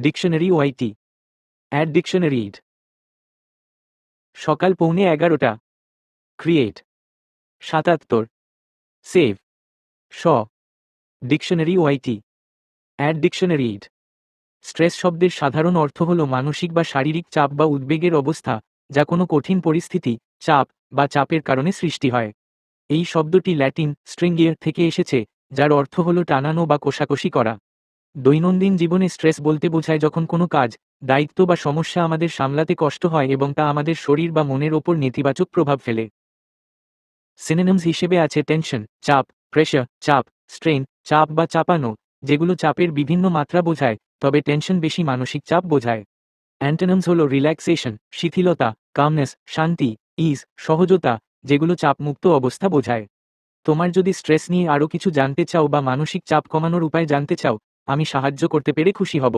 Dictionary YT add dictionary id সকাল পৌনে এগারোটা। ক্রিয়েট সাতাত্তর। সেভ স dictionary YT add dictionary id stress শব্দের সাধারণ অর্থ হল মানসিক বা শারীরিক চাপ বা উদ্বেগের অবস্থা, যা কোনো কঠিন পরিস্থিতি, চাপ বা চাপের কারণে সৃষ্টি হয়। এই শব্দটি ল্যাটিন স্ট্রিঙ্গিয়ার থেকে এসেছে, যার অর্থ হল টানানো বা কোষাকষি করা। দৈনন্দিন জীবনে স্ট্রেস বলতে বোঝায় যখন কোনো কাজ, দায়িত্ব বা সমস্যা আমাদের সামলাতে কষ্ট হয় এবং তা আমাদের শরীর বা মনের ওপর নেতিবাচক প্রভাব ফেলে। সিনেনমস হিসেবে আছে টেনশন চাপ প্রেশার চাপ স্ট্রেন চাপ বা চাপানো, যেগুলো চাপের বিভিন্ন মাত্রা বোঝায়, তবে টেনশন বেশি মানসিক চাপ বোঝায়। অ্যান্টোনামস হল রিল্যাক্সেশন শিথিলতা কামনেস শান্তি ইজ সহজতা, যেগুলো চাপমুক্ত অবস্থা বোঝায়। তোমার যদি স্ট্রেস নিয়ে আরও কিছু জানতে চাও বা মানসিক চাপ কমানোর উপায় জানতে চাও আমি সাহায্য করতে পেরে খুশি হব।